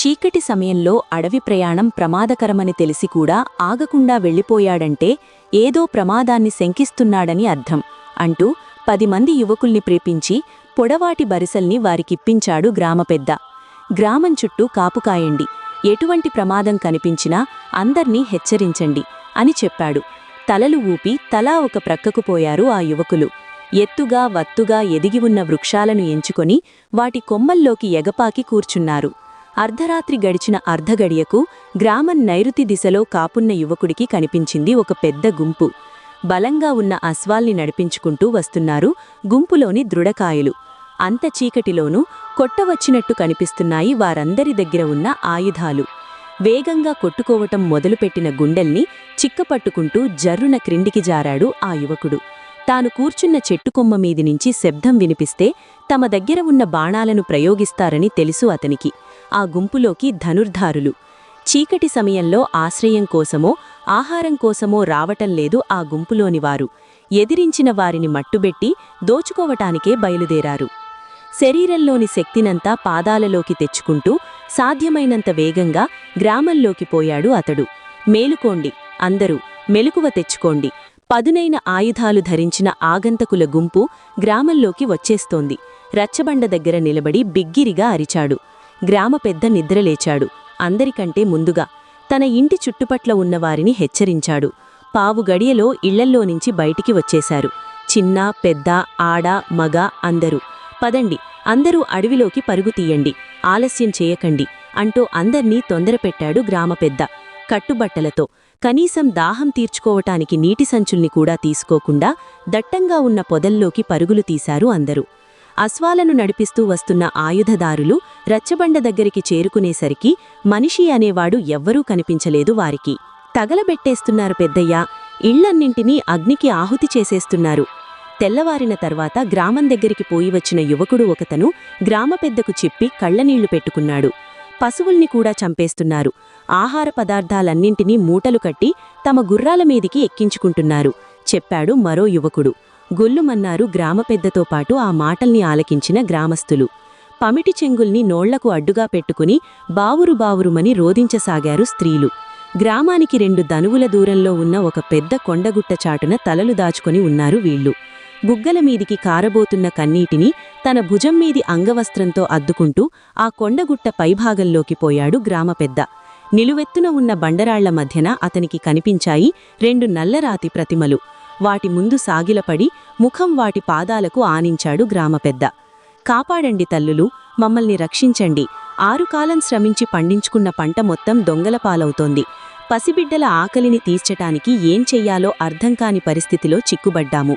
చీకటి సమయంలో అడవి ప్రయాణం ప్రమాదకరమని తెలిసి కూడా ఆగకుండా వెళ్ళిపోయాడంటే ఏదో ప్రమాదాన్ని శంకిస్తున్నాడని అర్థం అంటూ పది మంది యువకుల్ని ప్రేపించి పొడవాటి బరిసల్ని వారికిప్పించాడు గ్రామ పెద్ద. గ్రామం చుట్టూ కాపుకాయండి ఎటువంటి ప్రమాదం కనిపించినా అందర్నీ హెచ్చరించండి అని చెప్పాడు. తలలు ఊపి తలా ఒక ప్రక్కకు పోయారు ఆ యువకులు. ఎత్తుగా వత్తుగా ఎదిగి ఉన్న వృక్షాలను ఎంచుకొని వాటి కొమ్మల్లోకి ఎగపాకి కూర్చున్నారు. అర్ధరాత్రి గడిచిన అర్ధగడియకు గ్రామం నైరుతి దిశలో కాపున్న యువకుడికి కనిపించింది ఒక పెద్ద గుంపు. బలంగా ఉన్న అశ్వాల్ని నడిపించుకుంటూ వస్తున్నారు గుంపులోని దృఢకాయలు. అంత చీకటిలోనూ కొట్టవచ్చినట్టు కనిపిస్తున్నాయి వారందరి దగ్గర ఉన్న ఆయుధాలు. వేగంగా కొట్టుకోవటం మొదలుపెట్టిన గుండెల్ని చిక్కపట్టుకుంటూ జర్రున క్రిండికి జారాడు ఆ యువకుడు. తాను కూర్చున్న చెట్టుకొమ్మ మీది నుంచి శబ్దం వినిపిస్తే తమ దగ్గర ఉన్న బాణాలను ప్రయోగిస్తారని తెలుసు అతనికి. ఆ గుంపులోకి ధనుర్ధారులు. చీకటి సమయంలో ఆశ్రయం కోసమో ఆహారం కోసమో రావటం లేదు ఆ గుంపులోనివారు ఎదిరించిన వారిని మట్టుబెట్టి దోచుకోవటానికే బయలుదేరారు. శరీరంలోని శక్తినంతా పాదాలలోకి తెచ్చుకుంటూ సాధ్యమైనంత వేగంగా గ్రామంలోకి పోయాడు అతడు. మేలుకోండి అందరూ మెలకువ తెచ్చుకోండి. పదునైన ఆయుధాలు ధరించిన ఆగంతకుల గుంపు గ్రామంలోకి వచ్చేస్తోంది. రచ్చబండ దగ్గర నిలబడి బిగ్గిరిగా అరిచాడు. గ్రామ పెద్ద నిద్రలేచాడు అందరికంటే ముందుగా తన ఇంటి చుట్టుపట్ల ఉన్నవారిని హెచ్చరించాడు. పావు గడియలో ఇళ్ళల్లోనుంచి బయటికి వచ్చేశారు. చిన్న పెద్ద ఆడ మగ అందరూ. పదండి అందరూ అడవిలోకి పరుగు తీయండి. ఆలస్యం చేయకండి అంటూ అందర్నీ తొందరపెట్టాడు గ్రామ పెద్ద. కట్టుబట్టలతో కనీసం దాహం తీర్చుకోవటానికి నీటి సంచుల్ని కూడా తీసుకోకుండా దట్టంగా ఉన్న పొదల్లోకి పరుగులు తీశారు అందరూ. అశ్వాలను నడిపిస్తూ వస్తున్న ఆయుధదారులు రచ్చబండ దగ్గరికి చేరుకునేసరికి మనిషి అనేవాడు ఎవ్వరూ కనిపించలేదు వారికి. తగలబెట్టేస్తున్నారు పెద్దయ్య ఇళ్ళన్నింటినీ అగ్నికి ఆహుతి చేసేస్తున్నారు. తెల్లవారిన తర్వాత గ్రామం దగ్గరికి పోయి వచ్చిన యువకుడు ఒకతను గ్రామ పెద్దకు చెప్పి కళ్ళనీళ్ళు పెట్టుకున్నాడు. పశువుల్ని కూడా చంపేస్తున్నారు. ఆహార పదార్థాలన్నింటినీ మూటలు కట్టి తమ గుర్రాల మీదికి ఎక్కించుకుంటున్నారు చెప్పాడు మరో యువకుడు. గొల్లుమన్నారు గ్రామ పెద్దతో పాటు ఆ మాటల్ని ఆలకించిన గ్రామస్థులు. పమిటి చెంగుల్ని నోళ్ళకు అడ్డుగా పెట్టుకుని బావురు బావురుమని రోధించసాగారు స్త్రీలు. గ్రామానికి రెండు దనువుల దూరంలో ఉన్న ఒక పెద్ద కొండగుట్ట చాటున తలలు దాచుకొని ఉన్నారు వీళ్ళు బుగ్గల మీదికి కారబోతున్న కన్నీటిని తన భుజం మీది అంగవస్త్రంతో అద్దుకుంటూ ఆ కొండగుట్ట పైభాగంలోకి పోయాడు గ్రామ పెద్ద. నిలువెత్తున ఉన్న బండరాళ్ళ మధ్యన అతనికి కనిపించాయి రెండు నల్లరాతి ప్రతిమలు. వాటి ముందు సాగిలపడి ముఖం వాటి పాదాలకు ఆనించాడు గ్రామ పెద్ద. కాపాడండి తల్లులు మమ్మల్ని రక్షించండి. ఆరుకాలం శ్రమించి పండించుకున్న పంట మొత్తం దొంగల పాలవుతోంది. పసిబిడ్డల ఆకలిని తీర్చటానికి ఏం చెయ్యాలో అర్థం కాని పరిస్థితిలో చిక్కుబడ్డాము.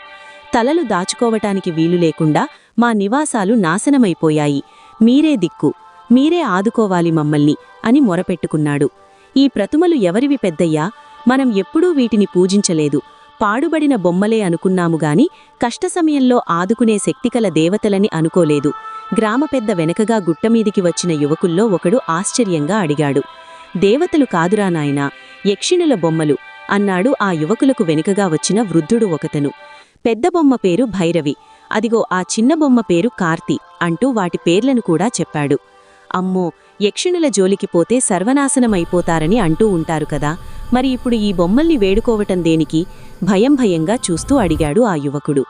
తలలు దాచుకోవటానికి వీలు లేకుండా మా నివాసాలు నాశనమైపోయాయి. మీరే దిక్కు మీరే ఆదుకోవాలి మమ్మల్ని అని మొరపెట్టుకున్నాడు. ఈ ప్రతుమలు ఎవరివి పెద్దయ్యా? మనం ఎప్పుడూ వీటిని పూజించలేదు. పాడుబడిన బొమ్మలే అనుకున్నాముగాని కష్ట సమయంలో ఆదుకునే శక్తికల దేవతలని అనుకోలేదు. గ్రామ పెద్ద వెనకగా గుట్టమీదికి వచ్చిన యువకుల్లో ఒకడు ఆశ్చర్యంగా అడిగాడు. దేవతలు కాదురా నాయనా యక్షిణుల బొమ్మలు అన్నాడు ఆ యువకులకు వెనుకగా వచ్చిన వృద్ధుడు ఒకతను. పెద్ద బొమ్మ పేరు భైరవి అదిగో ఆ చిన్న బొమ్మ పేరు కార్తి అంటూ వాటి పేర్లను కూడా చెప్పాడు. అమ్మో యక్షిణుల జోలికి పోతే సర్వనాశనమైపోతారని అంటూ ఉంటారు కదా మరి ఇప్పుడు ఈ బొమ్మల్ని వేడుకోవటం దేనికి? భయం భయంగా చూస్తూ అడిగాడు ఆ యువకుడు.